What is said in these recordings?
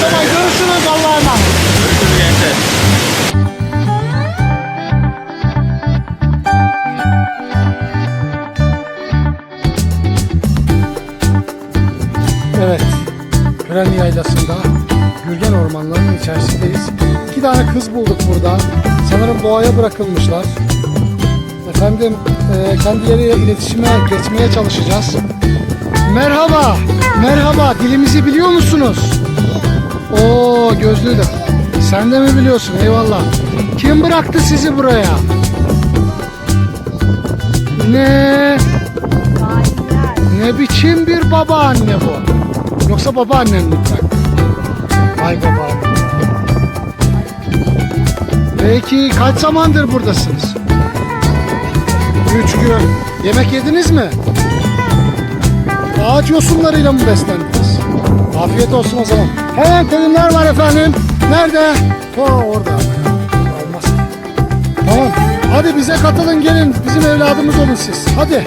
zaman görüşürüz Allah'a emanet. Görüşürüz gençler. Evet. Kören Yaylası'nda Gürgen Ormanları'nın içerisindeyiz. İki tane kız bulduk burada. Sanırım doğaya bırakılmışlar. Efendim e, kendileriyle iletişime geçmeye çalışacağız. Merhaba. Merhaba. Dilimizi biliyor musunuz? Oo gözlüğü de. Sen de mi biliyorsun? Eyvallah. Kim bıraktı sizi buraya? Ne? Ne biçim bir babaanne bu? Yoksa babaannen mi bıraktı? Ay babaanne. Peki kaç zamandır buradasınız? Üç gün. Yemek yediniz mi? Ağaç yosunlarıyla mı beslendiniz? Afiyet olsun o zaman. Hemen terimler var efendim. Nerede? Ta orada. Olmaz. Tamam. Hadi bize katılın gelin. Bizim evladımız olun siz. Hadi.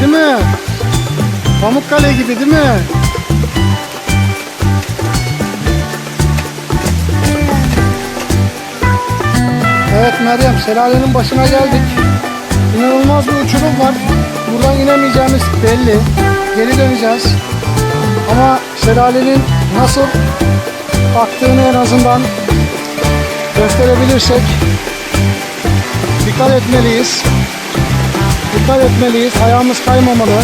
Değil mi? Pamukkale gibi değil mi? Meryem şelalenin başına geldik. İnanılmaz bir uçurum var. Buradan inemeyeceğimiz belli. Geri döneceğiz. Ama şelalenin nasıl aktığını en azından gösterebilirsek dikkat etmeliyiz. Dikkat etmeliyiz. Ayağımız kaymamalı.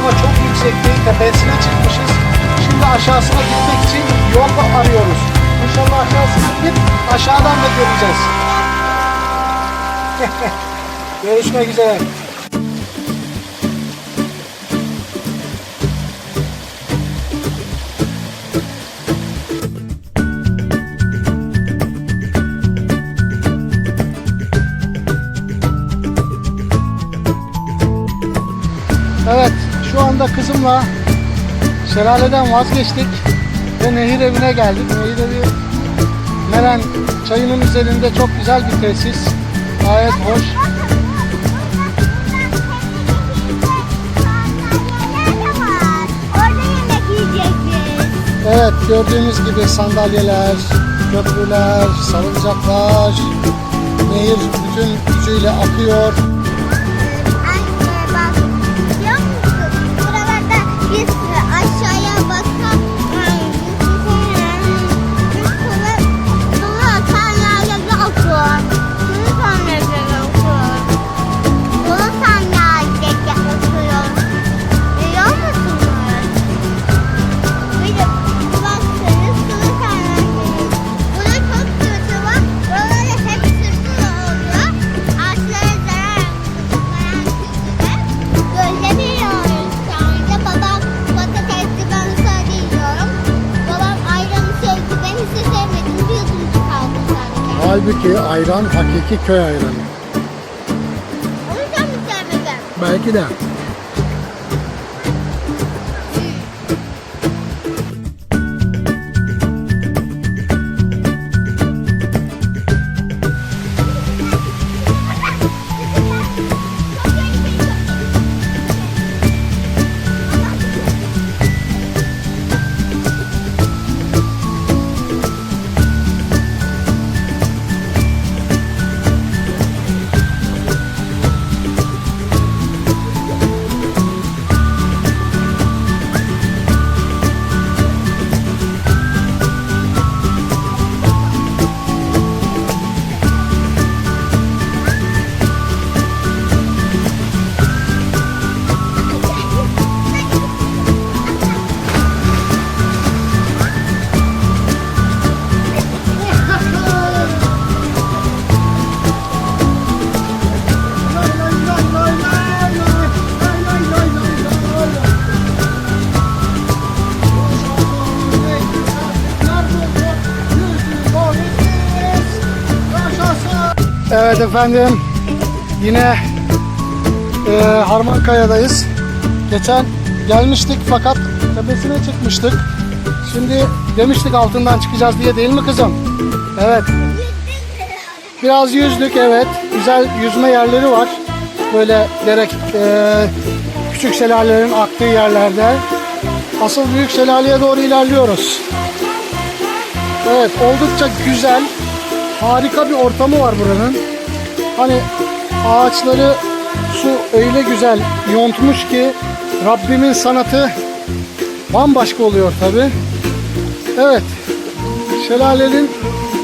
Ama çok yüksekti. Tepesine çıkmışız. Şimdi aşağısına gitmek için yol arıyoruz. İnşallah aşağısına gidip aşağıdan da göreceğiz. Görüşmek üzere. Evet, anda kızımla şelaleden vazgeçtik ve nehir evine geldik. Nehir evi Meren çayının üzerinde çok güzel bir tesis. Gayet hoş. Evet, gördüğünüz gibi sandalyeler, köprüler, salıncaklar, nehir bütün gücüyle akıyor. Halbuki ayran hakiki köy ayranı. Onu sen mi sevmedin? Belki de. Evet efendim. Yine e, Harmankaya'dayız. Geçen gelmiştik fakat tepesine çıkmıştık. Şimdi demiştik altından çıkacağız diye değil mi kızım? Evet. Biraz yüzdük evet. Güzel yüzme yerleri var. Böyle derek e, küçük şelalelerin aktığı yerlerde. Asıl büyük şelaleye doğru ilerliyoruz. Evet oldukça güzel. Harika bir ortamı var buranın. Hani ağaçları su öyle güzel yontmuş ki Rabbimin sanatı bambaşka oluyor tabi. Evet. Şelalenin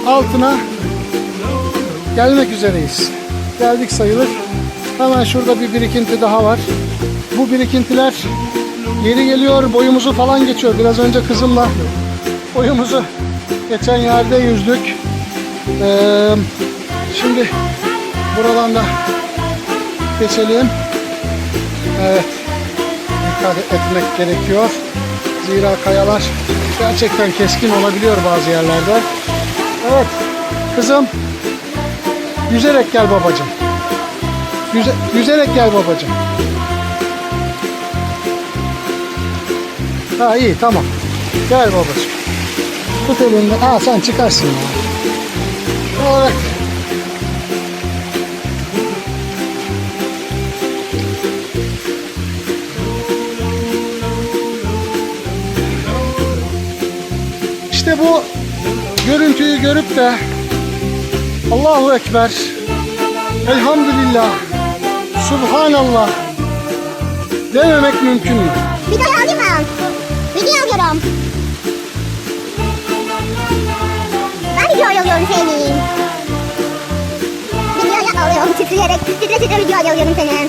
altına gelmek üzereyiz. Geldik sayılır. Hemen şurada bir birikinti daha var. Bu birikintiler geri geliyor, boyumuzu falan geçiyor. Biraz önce kızımla boyumuzu geçen yerde yüzdük. Ee, şimdi buradan da geçelim. Evet. Dikkat etmek gerekiyor. Zira kayalar gerçekten keskin olabiliyor bazı yerlerde. Evet. Kızım yüzerek gel babacığım. Yüze, yüzerek gel babacığım. Ha iyi tamam. Gel babacığım. Tut elinden. Ha sen çıkarsın ya. İşte bu görüntüyü görüp de Allahu Ekber Elhamdülillah Subhanallah dememek mümkün mü? Video alayım video alıyorum seni. Video alıyorum titreyerek. Titre titre video alıyorum seni.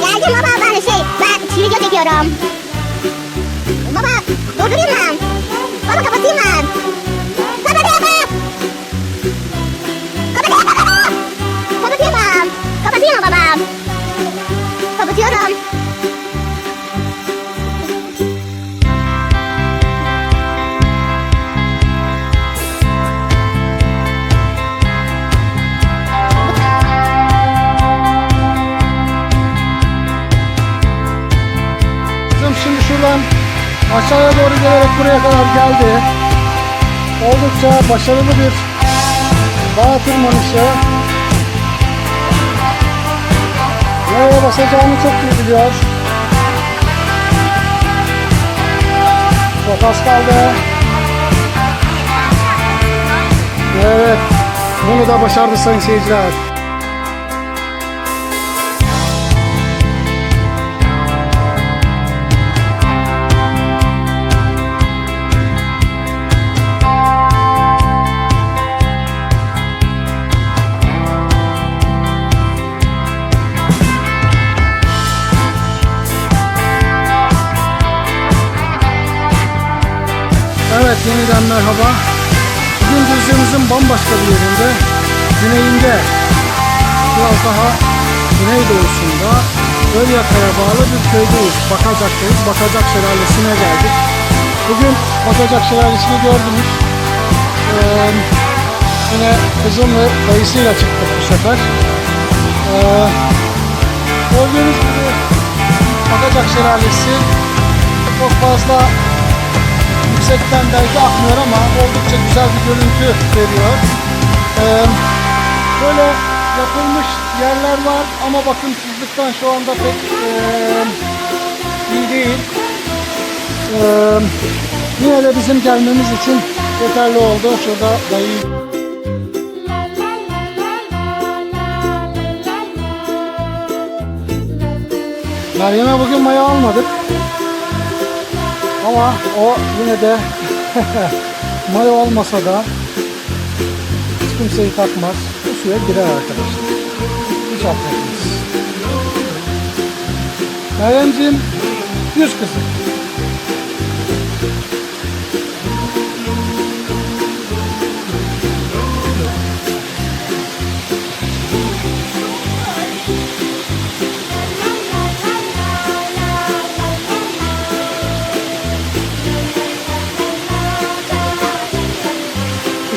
Geldim baba ben şey ben video çekiyorum. Baba durdurayım mı? Gelerek buraya kadar geldi. Oldukça başarılı bir dağ tırmanışı. Nereye basacağını çok iyi biliyor. Çok az kaldı. Evet. Bunu da başardı sayın seyirciler. Evet yeniden merhaba. Bugün Düzce'mizin bambaşka bir yerinde, güneyinde, biraz daha güneydoğusunda Ölyaka'ya bağlı bir köydeyiz. Bakacak'tayız. Bakacak Şelalesi'ne geldik. Bugün Bakacak Şelalesi'ni gördünüz. Ee, yine kızım ve dayısıyla çıktık bu sefer. Ee, gördüğünüz gibi Bakacak Şelalesi çok fazla yüksekten belki akmıyor ama oldukça güzel bir görüntü veriyor. Ee, böyle yapılmış yerler var ama bakımsızlıktan şu anda pek ee, iyi değil. Ee, yine de bizim gelmemiz için yeterli oldu. Şurada dayı Meryem'e bugün maya almadık. Ama o yine de mayo olmasa da hiç kimseyi takmaz. Bu suya girer arkadaşlar. Hiç affetmez. Meryemciğim yüz kızım.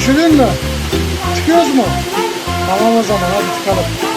Üşüdün mü? Çıkıyoruz mu? Tamam o zaman hadi çıkalım.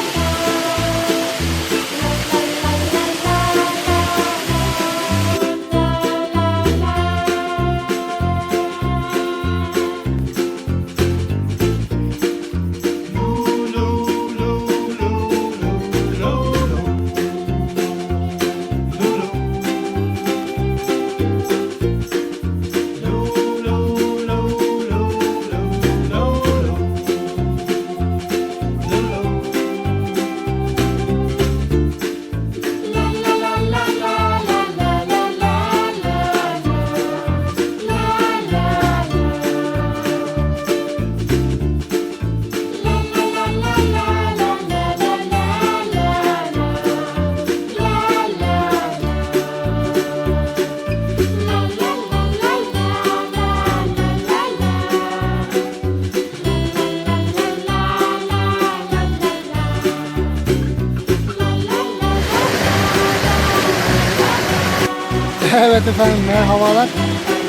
Evet efendim merhabalar.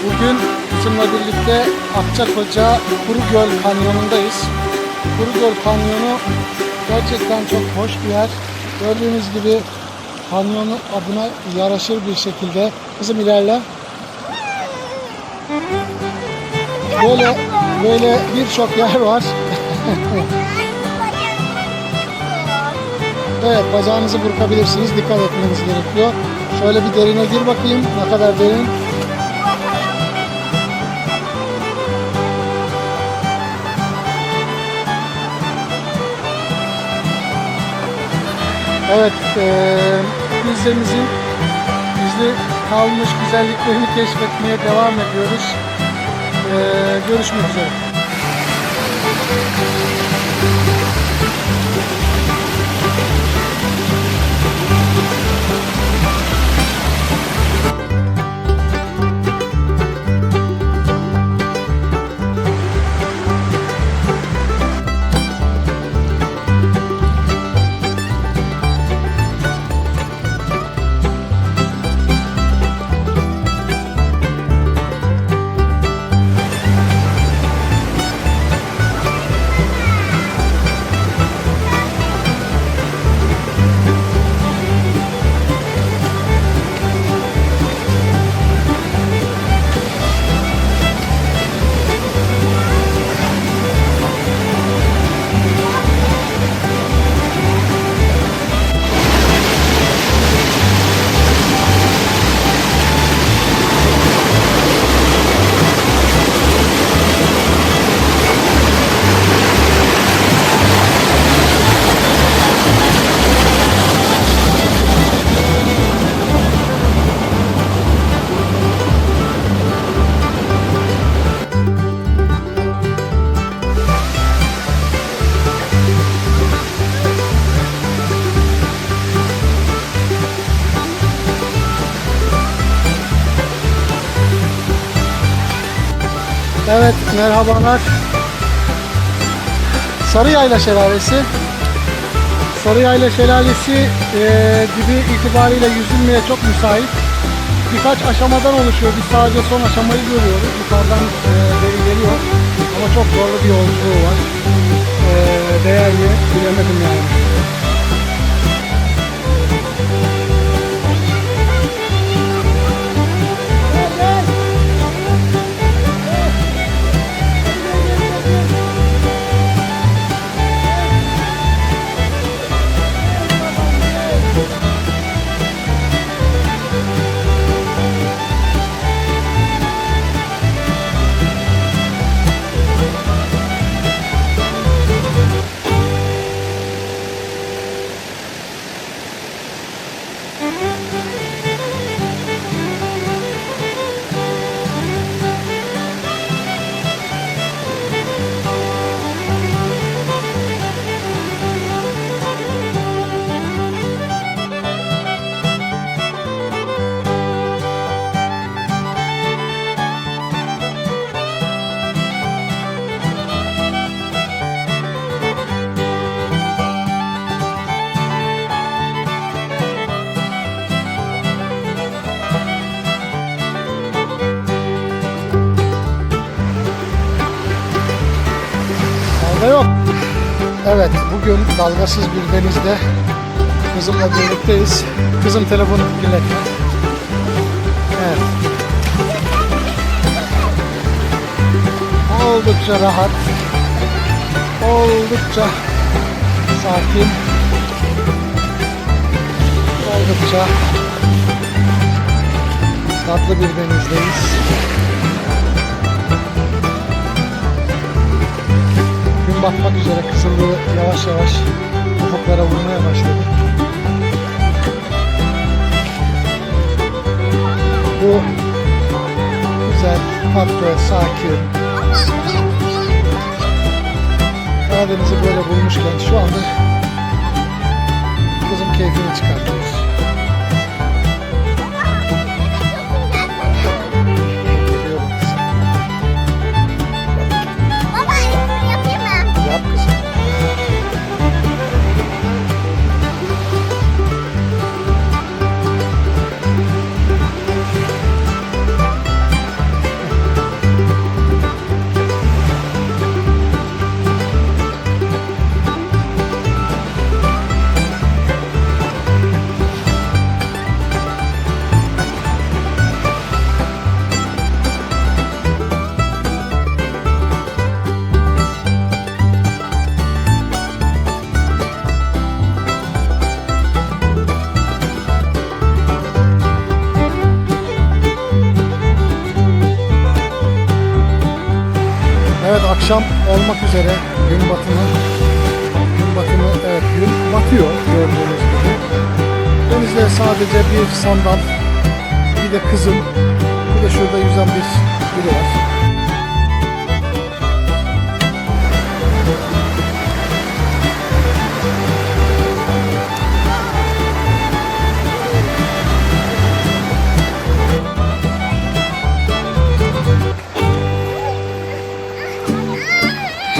Bugün kızımla birlikte Akçakoca Kurugöl Kanyonu'ndayız. Kurugöl Kanyonu gerçekten çok hoş bir yer. Gördüğünüz gibi kanyonu adına yaraşır bir şekilde. Kızım ilerle. Böyle böyle birçok yer var. Evet bacağınızı burkabilirsiniz. Dikkat etmeniz gerekiyor. Şöyle bir derine gir bakayım. Ne kadar derin. Evet, eee bizlerimizin gizli kalmış güzelliklerini keşfetmeye devam ediyoruz. Eee, görüşmek üzere. Evet, merhabalar. Sarıyayla Şelalesi. Sarıyayla Şelalesi e, dibi itibariyle yüzülmeye çok müsait. Birkaç aşamadan oluşuyor. Biz sadece son aşamayı görüyoruz. Yukarıdan e, deri geliyor. Ama çok zorlu bir yolculuğu var. E, değer mi bilemedim yani. Yok. Evet, bugün dalgasız bir denizde kızımla birlikteyiz. Kızım telefonu kirletme. Evet. Oldukça rahat. Oldukça sakin. Oldukça tatlı bir denizdeyiz. Gün batmak üzere kızıllığı yavaş yavaş ufuklara vurmaya başladı. Bu güzel, tatlı, sakin, Karadeniz'i böyle bulmuşken şu anda kızım keyfini çıkartıyoruz. Akşam olmak üzere gün batımı. Gün batımı evet gün batıyor gördüğünüz gibi. Denizde sadece bir sandal, bir de kızım, bir de şurada yüzen bir biri var.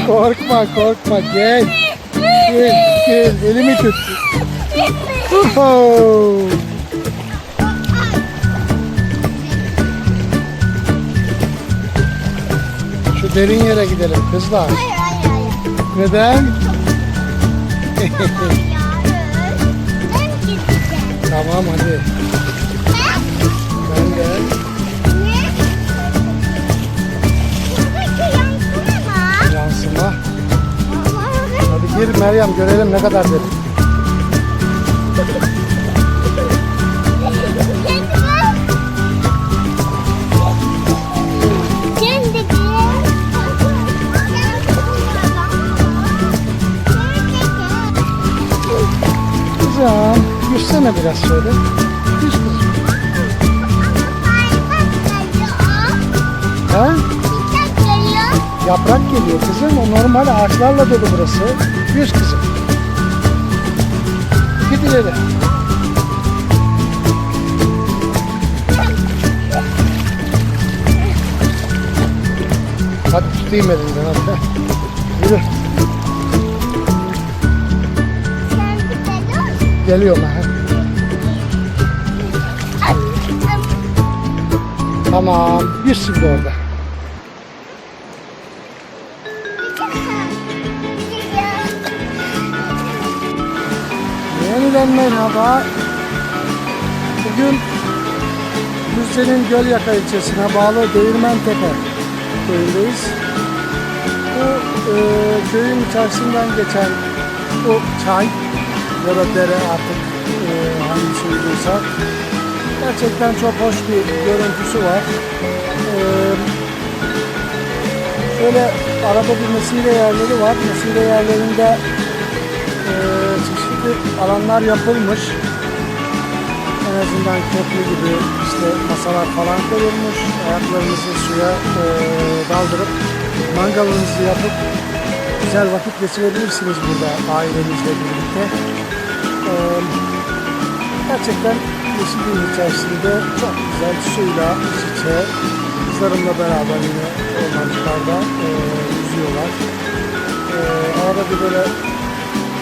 Korkma korkma gel. Gel gel elimi tut. Uhu. Şu derin yere gidelim kızlar. Hayır hayır hayır. Neden? Tamam hadi. Ben de. Allah'ım. Hadi gir Meryem görelim ne kadar derin. Kızım yüzsene biraz şöyle. Yüz kızım. Ha? Yaprak geliyor kızım. O normal ağaçlarla dolu burası. Yüz kızım. Git ileri. Hadi tutayım elinden hadi. Yürü. Geliyorum ha. Tamam. Yüz şimdi orada. Yeniden merhaba. Bugün Düzce'nin Gölyaka ilçesine bağlı Değirmentepe köyündeyiz. Bu e, köyün içerisinden geçen bu çay ya da dere artık e, hangisi uyduysa gerçekten çok hoş bir görüntüsü var. E, şöyle arada bir mesire yerleri var. Mesire yerlerinde e, çeşitli alanlar yapılmış. En azından köprü gibi işte masalar falan koyulmuş. Ayaklarınızı suya e, daldırıp mangalınızı yapıp güzel vakit geçirebilirsiniz burada ailenizle birlikte. E, gerçekten yeşilliğin içerisinde çok güzel suyla iç içe kızlarımla beraber yine ormancılarda e, yüzüyorlar. E, arada bir böyle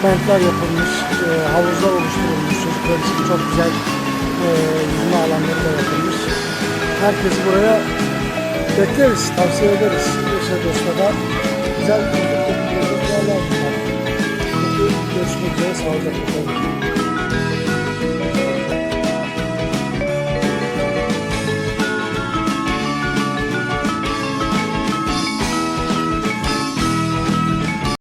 bentler yapılmış, e, havuzlar oluşturulmuş, çocuklar için çok güzel e, yüzme alanları da yapılmış. Herkesi buraya bekleriz, tavsiye ederiz. Yaşa Dosta'da güzel yerler bunlar. Peki görüşmek üzere, sağlıcakla kalın.